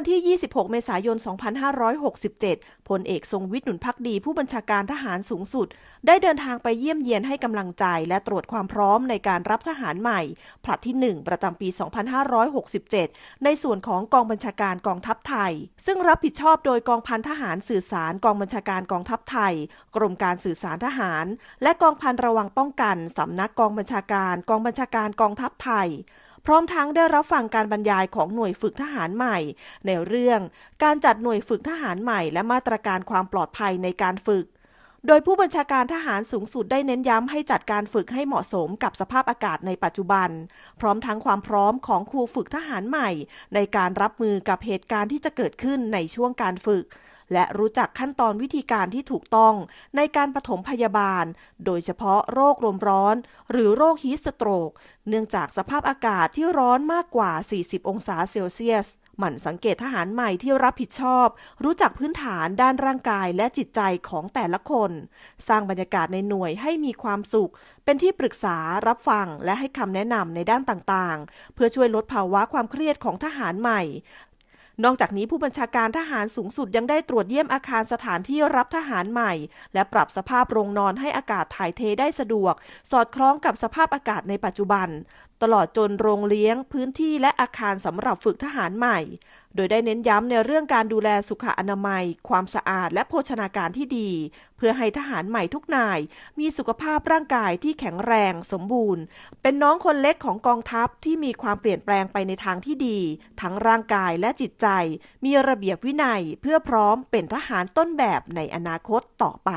วันที่ 26 เมษายน 2567 พลเอกทรงวิทย์หนุนพักดี ผู้บัญชาการทหารสูงสุด ได้เดินทางไปเยี่ยมเยียนให้กำลังใจ และตรวจความพร้อมในการรับทหารใหม่ ผลัดที่ 1 ประจำปี 2567 ในส่วนของกองบัญชาการกองทัพไทย ซึ่งรับผิดชอบโดยกองพันทหารสื่อสารกองบัญชาการกองทัพไทย กรมการสื่อสารทหาร และกองพันระวังป้องกันสำนักกองบัญชาการ กองบัญชาการกองทัพไทย ร้อมทั้งได้รับฟังการบรรยายของหน่วยฝึกทหารใหม่ ในเรื่องการจัดหน่วยฝึกทหารใหม่ และมาตรการความปลอดภัยในการฝึก โดยผู้บัญชาการทหารสูงสุดได้เน้นย้ำให้จัดการฝึกให้เหมาะสมกับสภาพอากาศในปัจจุบัน พร้อมทั้งความพร้อมของครูฝึกทหารใหม่ ในการรับมือกับเหตุการณ์ที่จะเกิดขึ้นในช่วงการฝึก และรู้จักขั้นตอนวิธีการที่ถูกต้องในการปฐมพยาบาล โดยเฉพาะโรคลมร้อน หรือโรคฮีสโตรก เนื่องจากสภาพอากาศที่ร้อนมากกว่า 40 องศาเซลเซียสหมั่นสังเกตทหารใหม่ที่รับผิดชอบ รู้จักพื้นฐานด้านร่างกายและจิตใจของแต่ละคน สร้างบรรยากาศในหน่วยให้มีความสุข เป็นที่ปรึกษารับฟังและให้คำแนะนำในด้านต่างๆ เพื่อช่วยลดภาวะความเครียดของทหารใหม่ นอกจากนี้ผู้บัญชาการทหารสูงสุดยังได้ตรวจเยี่ยมอาคารสถานที่รับทหารใหม่ และปรับสภาพโรงนอนให้อากาศถ่ายเทได้สะดวก สอดคล้องกับสภาพอากาศในปัจจุบัน ตลอดจนโรงเลี้ยง พื้นที่และอาคารสำหรับฝึกทหารใหม่ โดยได้เน้นย้ำในเรื่องการดูแลสุขอนามัย ความสะอาดและโภชนาการที่ดีเพื่อให้ทหารใหม่ทุกนาย มีสุขภาพร่างกายที่แข็งแรงสมบูรณ์ เป็นน้องคนเล็กของกองทัพที่มีความเปลี่ยนแปลงไปในทางที่ดี ทั้งร่างกายและจิตใจ มีระเบียบวินัยเพื่อพร้อมเป็นทหารต้นแบบในอนาคตต่อไป